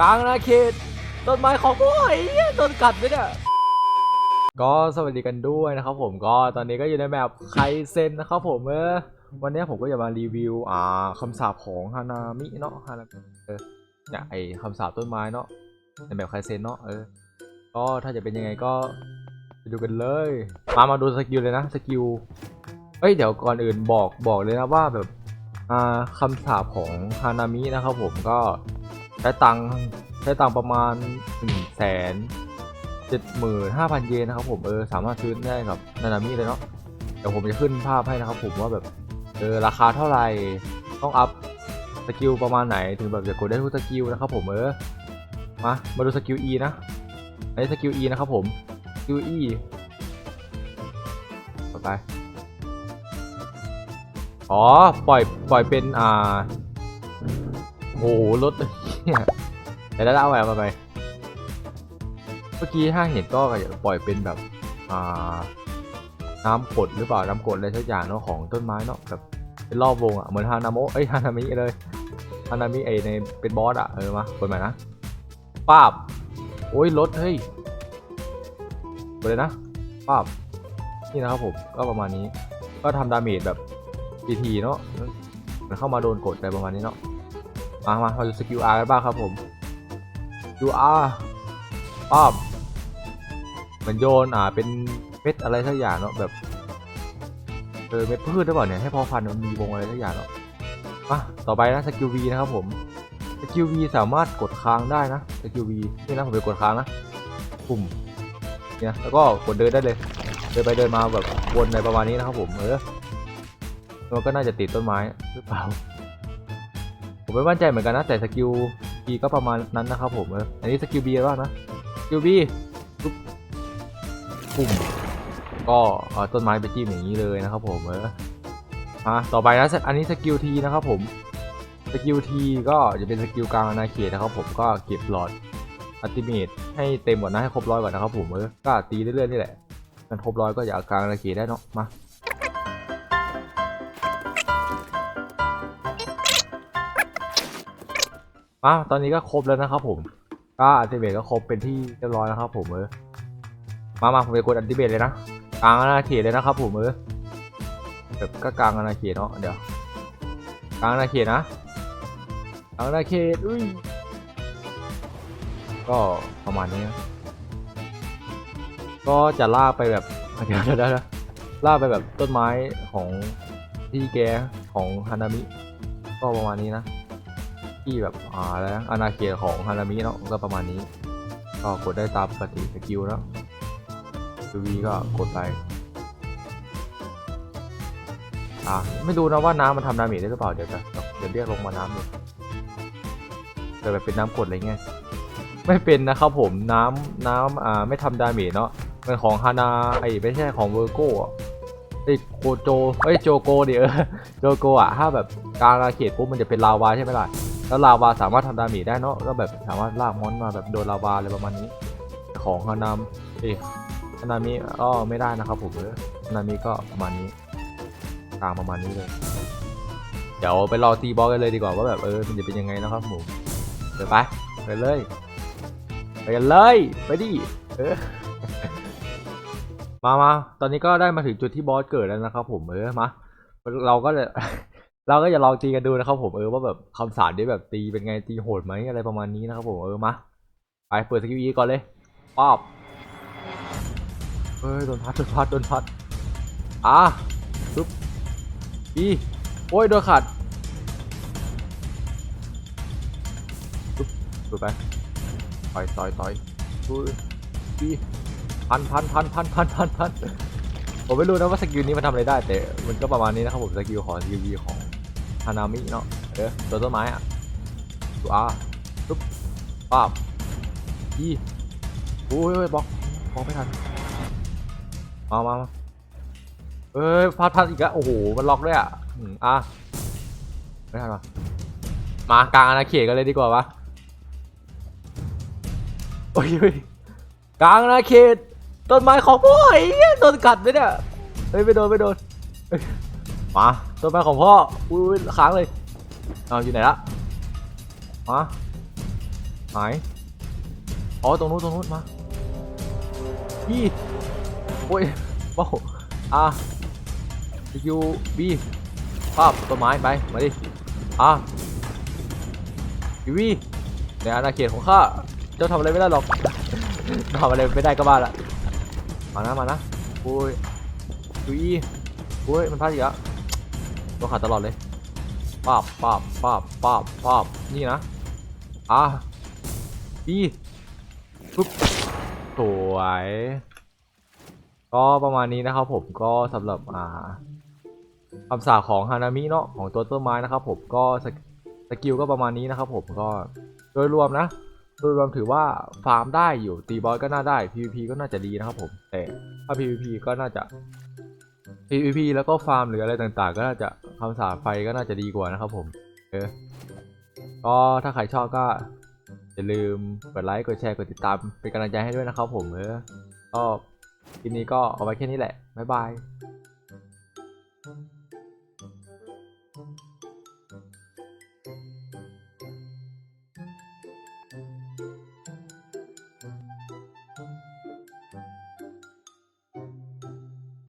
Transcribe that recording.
กลางอาเขตต้นไม้ของพ่อไอ้เหี้ยโดนกัดไปเนี่ยก็สวัสดีกันด้วยนะครับผมก็ตอนนี้ก็อยู่ในแมปไคเซนนะครับผมเออวันนี้ผมก็จะมารีวิวอ่าคำสาปของฮานามิเนาะฮานาเออเนี่ยไอคำสาปต้นไม้เนาะในแบบไคเซนเนาะเออก็ถ้าจะเป็นยังไงก็ไปดูกันเลยมามาดูสกิลเลยนะสกิลเอ้ยเดี๋ยวก่อนอื่นบอกบอกเลยนะว่าแบบอ่าคำสาปของฮานามินะครับผมก็ ใช้ตังค์ใช้ตังค์ประมาณ1นึ่งแสนเจ็ดหมื่นห้าพันเยนนะครับผมเออสามารถซื้อได้กับนานามิเลยเนาะเดี๋ยวผมจะขึ้นภาพให้นะครับผมว่าแบบเออราคาเท่าไหร่ต้องอัพสกิลประมาณไหนถึงแบบจะกดได้ทุกสกิลนะครับผมเออมามาดูสกิล E นะอันนี้สกิล E นะครับผมสกิล E ต่อไปอ๋อปล่อยปล่อยเป็นอ่าโอ้โหรถ เนี่ยแต่แล้วเอาไปเอาไป เมื่อกี้ถ้าเห็นก็อยากปล่อยเป็นแบบอ่าน้ำกดหรือเปล่าน้ำกดอะไรสักอย่างเนาะของต้นไม้เนาะแบบเป็นรอบวงอะเหมือนฮานาโมะเอ้ยฮานามิเลยฮานามิไอในเป็นบอสอะเออมากดใหม่นะป้าบโอ้ยรถเฮ้ยกดเลยนะป้าบนี่นะครับผมก็ประมาณนี้ ก็ทำดาเมจแบบทีเนาะมันเข้ามาโดนกดอะไรประมาณนี้เนาะมามามาดูสกิล R กันบ้างครับผม สกิล R ป้อมเหมือนโยนอ่าเป็นเม็ดอะไรสักอย่างเนาะแบบเออเม็ดพืชหรือเปล่าเนี่ยให้พอฟันมันมีวงอะไรสักอย่างเนาะมาต่อไปนะสกิล V นะครับผมสกิล V สามารถกดค้างได้นะสกิล V นี่นะผมไปกดค้างนะปุ่มเนี่นะแล้วก็กดเดินได้เลย เดินไปเดินมาแบบวนในประมาณนี้นะครับผมเออมันก็น่าจะติดต้นไม้หรือเปล่าผมไม่มั่นใจเหมือนกันนะแต่สกิล B ก็ประมาณนั้นนะครับผมเอออันนี้สกิล B ว่านะสกิล B ปุ๊บปุ่มก็เอาต้นไม้ไปจิ้มอย่างนี้เลยนะครับผมเออมาต่อไปนะอันนี้สกิล T นะครับผมสกิล T ก็จะเป็นสกิลกลางอาณาเขตนะครับผมก็เก็บหลอดอัติเมตให้เต็มก่อนนะให้ครบร้อยก่อนนะครับผมเออก็ตีเรื่อยๆนี่แหละมันครบร้อยก็อย่ากลางอาณาเขตได้เนาะมา มาตอนนี้ก็ครบแล้วนะครับผมก็อัติเมตก็ครบเป็นที่เรียบร้อยนะครับผมเออมามาผมจะกดอัติเมตเลยนะกลางอาณาเขตเลยนะครับผมเออแบบก็กลางอาณาเขตเนาะเดี๋ยวกลางอาณาเขตนะกลางอาณาเขตอุ้ยก็ประมาณนี้นะก็จะลากไปแบบเดี๋ยวเดี๋ยวเดี๋ยลากไปแบบต้นไม้ของพี่แกของฮานามิ ก็ประมาณนี้นะ ที่แบบอ่าแล้วอาณาเขตของฮานามิเนาะก็ประมาณนี้ ก็กดได้ตามปกติสกิลเนาะดูวีก็กดไปอ่าไม่ดูนะว่าน้ำมันทำดาเมจได้หรือเปล่าเดี๋ยวจะเดี๋ยวเรียกลงมาน้ำดูเดี๋ยวแบบเป็นน้ำกดอะไรเงี้ยไม่เป็นนะครับผมน้ำน้ำอ่าไม่ทำดาเมจเนาะเป็นของฮานาไอไม่ใช่ของเวอร์โก้อะไอโกโจเอ้ยโจโกเดี๋ยวโจโกอะถ้าแบบกลางอาณาเขตปุ๊บมันจะเป็นลาวาใช่ไหมล่ะ แล้วลาวาสามารถทำดาเมจได้เนาะก็แบบสามารถลากมอนมาแบบโดนลาวาอะไรประมาณนี้ ของฮานามเอ้ยฮานามิก็ไม่ได้นะครับผมเออฮานามิก็ประมาณนี้กลางประมาณนี้เลย เดี๋ยวไปรอตีบอลกันเลยดีกว่าว่าแบบเออมันจะเป็นยังไงนะครับผมเดี๋ยวไปไปเลยไปกันเลยไปดิเออมามาตอนนี้ก็ได้มาถึงจุดที่บอสเกิดแล้วนะครับผมเออมาเราก็เลย เราก็อย่าลองตีกันดูนะครับผมเออว่าแบบคำสาปได้แบบตีเป็นไงตีโหดไหมอะไรประมาณนี้นะครับผมเออมาไปเปิดสกิลอีก่อนเลยป๊อบเฮ้ยโดนพัดโดนพัดโดนพัดอะปุ๊บอีโอ้ยโดนขัดปุ๊บปุ๊บไปต่อยต่อยต่อยอุ้ยอีพันพันพันพันพันพันพันผมไม่รู้นะว่าสกิลนี้มันทำอะไรได้แต่มันก็ประมาณนี้นะครับผมสกิลของสกิลวีของ ฮานามิเนาะเออตัวต้นไม้อะตัวอาปุ๊บป้าบอีโอ้ยบล็อกบล็อกไม่ทันมามามาเอ้ยพลาดพลาดอีกแล้วโอ้โหมันล็อกด้วยอะอะไม่ทันวะมากลางอาณาเขตกันเลยดีกว่าวะโอ้ยเฮ้ยกลางอาณาเขตต้นไม้ของพ่อไอ้เหี้ยโดนกัดไหมเนี่ยเฮ้ยไม่โดนไม่โดนมา ต้นไม้ของพ่อ อุ้ยค้างเลย เอาอยู่ไหนละมาหาย อ๋อ ตรงนู้น ตรงนู้น มาพี่โอ้ยโอ้อายูบีภาพต้นไม้ ไป มาดิ อะยูวีในอาณาเขตของข้า เจ้าทำอะไรไม่ได้หรอกทำอะไรไม่ได้ก็บ้าละ มานะ มานะ โอ้ยยูอีโอ้ย มันพลาดอีกแล้ว ตัวขาดตลอดเลยป้าบป้าบป้าบป้าบป้าบนี่นะอะบีปุ๊บสวยก็ประมาณนี้นะครับผมก็สำหรับอ่าคำสาปของฮานามิเนาะของตัวต้นไม้นะครับผมก็สกสกิลก็ประมาณนี้นะครับผมก็โดยรวมนะโดยรวมถือว่าฟาร์มได้อยู่ตีบอสก็น่าได้ PVP ก็น่าจะดีนะครับผมแต่ถ้า PVP ก็น่าจะ PVP แล้วก็ฟาร์มหรืออะไรต่างๆ ก็น่าจะ คำสาปไฟก็น่าจะดีกว่านะครับผม เออ ก็ถ้าใครชอบก็อย่าลืมกดไลค์กดแชร์กดติดตามเป็นกำลังใจให้ด้วยนะครับผมเออก็คลิปนี้ก็เอาไว้แค่นี้แหละบ๊ายบาย